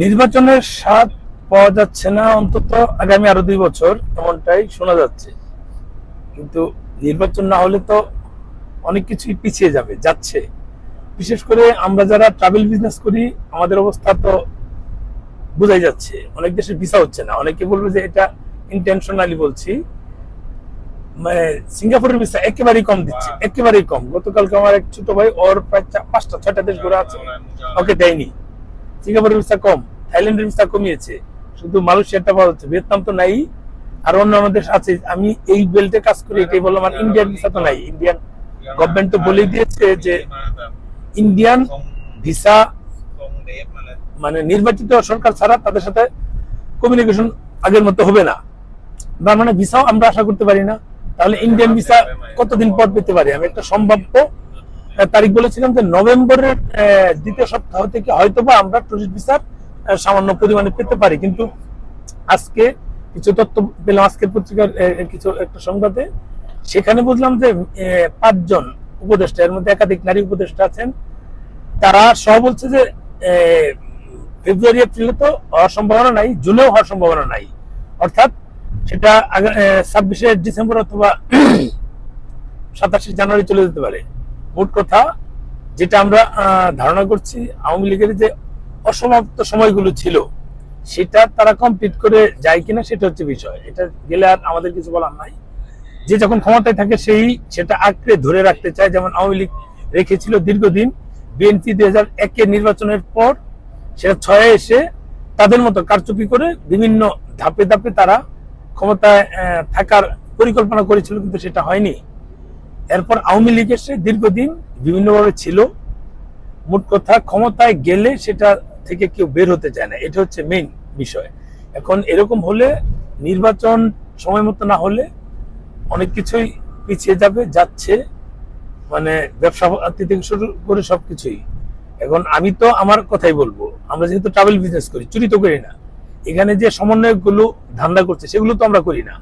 নির্বাচনের স্বাদ পাওয়া যাচ্ছে না অন্তত আগামী আরও দুই বছর এমনটাই শোনা যাচ্ছে। কিন্তু নির্বাচন না হলে তো অনেক কিছুই পিছিয়ে যাবে যাচ্ছে। বিশেষ করে আমরা যারা ট্রাভেল বিজনেস করি আমাদের অবস্থা তো বোঝাই যাচ্ছে। অনেক দেশে ভিসা হচ্ছে না। অনেকে বলবে যে এটা ইন্টেনশনালি বলছি। মানে সিঙ্গাপুরের ভিসা একেবারেই কম দিচ্ছে একেবারেই কম। গতকালকে আমার এক ছোট ভাই ওর প্রায় পাঁচটা ছয়টা দেশ ঘোরা আছে। ওকে দেয়নি। সিঙ্গাপুরের ভিসা কম, থাইল্যান্ডের ভিসা কমিয়েছে। শুধু মালয়েশিয়াটা পাওয়া যাচ্ছে, ভিয়েতনাম তো নাই, আর অন্যান্য দেশ আছে। আমি এই বেল্টে কাজ করি, এটাই বললাম, আর ইন্ডিয়ান ভিসা তো নাই। ইন্ডিয়ান গভর্নমেন্ট তো বলেই দিয়েছে যে ইন্ডিয়ান ভিসা মানে নির্বাচিত সরকার ছাড়া তাদের সাথে কমিউনিকেশন আগের মতো হবে না। তার মানে ভিসাও আমরা আশা করতে পারি না। তাহলে ইন্ডিয়ান ভিসা কতদিন পর পেতে পারি? আমি একটা সম্ভাব্য তারিখ বলেছিলাম যে নভেম্বরের দ্বিতীয় সপ্তাহ থেকে হয়তোবা আমরা টুরিস্ট ভিসার সামান্য পরিমাণে পেতে পারি। কিন্তু আজকে কিছু তথ্য পেলাম আজকের পত্রিকার কিছু একটা সংবাদে। সেখানে বুঝলাম যে পাঁচজন উপদেষ্টা, এর মধ্যে একাধিক নারী উপদেষ্টা আছেন। তারা সহ বলছে যে ফেব্রুয়ারি, এপ্রিলে তো হওয়ার সম্ভাবনা নাই, জুনেও হওয়ার সম্ভাবনা নাই। অর্থাৎ সেটা ছাব্বিশে ডিসেম্বর অথবা সাতাশে জানুয়ারি চলে যেতে পারে। মোট কথা যেটা আমরা ধারণা করছি আওয়ামী লীগের যে অসমাপ্ত সময়গুলো ছিল, সেটা তারা কমপ্লিট করে যায় কিনা সেটা হচ্ছে বিষয়। এটা গেলে আর আমাদের কিছু বলার নাই। যে যখন ক্ষমতায় থাকে সেই, সেটা আঁকড়ে ধরে রাখতে চায়, যেমন আওয়ামী লীগ রেখেছিল দীর্ঘদিন। বিএনপি দুই হাজার একের নির্বাচনের পর সেটা ছয়ে এসে তাদের মতো কারচুপি করে বিভিন্ন ধাপে ধাপে তারা ক্ষমতায় থাকার পরিকল্পনা করেছিল, কিন্তু সেটা হয়নি। এরপর আওয়ামী লীগ এসে দীর্ঘদিন বিভিন্নভাবে ছিল। মোট কথা ক্ষমতায় গেলে সেটা থেকে কেউ বের হতে চায় না। এটা হচ্ছে মেইন বিষয়। এখন এরকম হলে, নির্বাচন সময় মতো না হলে অনেক কিছুই পিছিয়ে যাবে, যাচ্ছে। মানে ব্যবসা পাতি থেকে শুরু করে সবকিছুই। এখন আমি তো আমার কথাই বলব, আমরা যেহেতু ট্রাভেল বিজনেস করি, চুরি তো করি না। এখানে যে সমন্বয়কগুলো ধান্দা করছে, সেগুলো তো আমরা করি না।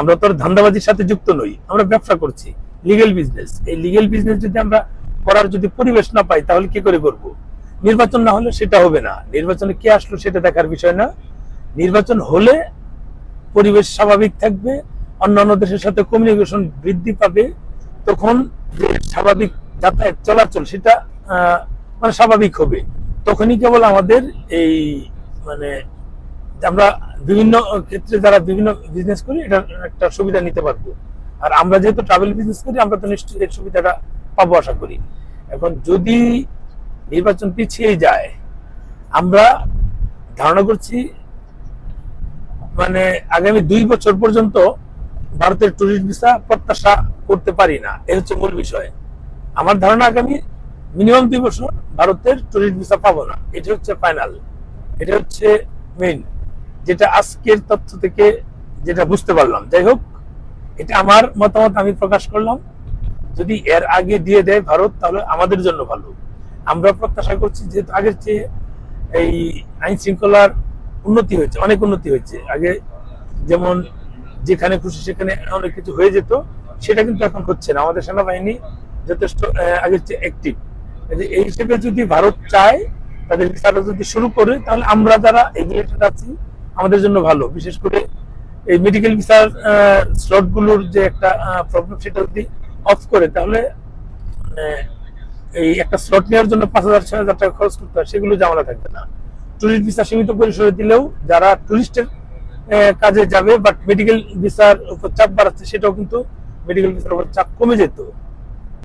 আমরা তো আর ধান্দাবাজির সাথে যুক্ত নই, আমরা ব্যবসা করছি। লিগেল বিজনেস এই লিগেল বিজনেস যদি আমরা করার যদি পরিবেশ না পাই, তাহলে কি করে করব? নির্বাচন না হলে সেটা হবে না। নির্বাচনে কে আসলো সেটা দেখার বিষয় না। নির্বাচন হলে পরিবেশ স্বাভাবিক থাকবে, অন্যান্য দেশের সাথে কমিউনিকেশন বৃদ্ধি পাবে। তখন স্বাভাবিক যাতায়াত চলাচল সেটা মানে স্বাভাবিক হবে। তখনই কেবল আমাদের এই মানে আমরা বিভিন্ন ক্ষেত্রে যারা বিভিন্ন বিজনেস করি এটা একটা সুবিধা নিতে পারব। আর আমরা যেহেতু ট্রাভেল বিজনেস করি, আমরা তো নিশ্চয়ই এর সুবিধাটা পাবো আশা করি। এখন যদি নির্বাচন পিছিয়ে যায়, আমরা ধারণা করছি মানে আগামী দুই বছর পর্যন্ত ভারতের টুরিস্ট ভিসা প্রত্যাশা করতে পারি না। এ হচ্ছে মূল বিষয়। আমার ধারণা আগামী মিনিমাম দুই বছর ভারতের টুরিস্ট ভিসা পাবো না। এটা হচ্ছে ফাইনাল এটা হচ্ছে মেইন যেটা আজকের তথ্য থেকে যেটা বুঝতে পারলাম। যাই হোক এটা আমার মতামত, আমি প্রকাশ করলাম। যদি এর আগে দিয়ে দেয় ভারত, তাহলে আমাদের জন্য ভালো। আমরা প্রত্যাশা করছি যেহেতু আগের চেয়ে এই আইন শৃঙ্খলার উন্নতি হয়েছে, অনেক উন্নতি হয়েছে। আগে যেমন যেখানে খুশি সেখানে অনেক কিছু হয়ে যেত, সেটা কিন্তু এখন হচ্ছে না। আমাদের সেনাবাহিনী যথেষ্ট আগের চেয়ে অ্যাক্টিভ এই হিসেবে যদি ভারত চায়, তাদের বিচারটা যদি শুরু করে, তাহলে আমরা যারা এগিয়ে আছি, আমাদের জন্য ভালো। বিশেষ করে এই মেডিকেল ভিসার স্লটগুলোর যে একটা প্রবলেম সেটা যদি অফ করে তাহলে আহ, এই একটা স্লট নেওয়ার জন্য পাঁচ হাজার ছয় হাজার টাকা খরচ করতে হয় সেগুলো ঝামেলা থাকবে না। টুরিস্ট ভিসা সীমিত পরিসরে দিলেও যারা টুরিস্টের কাজে যাবে বাট মেডিকেল ভিসার উপর চাপ বাড়াচ্ছে সেটাও কিন্তু মেডিকেল ভিসার উপর চাপ কমে যেত।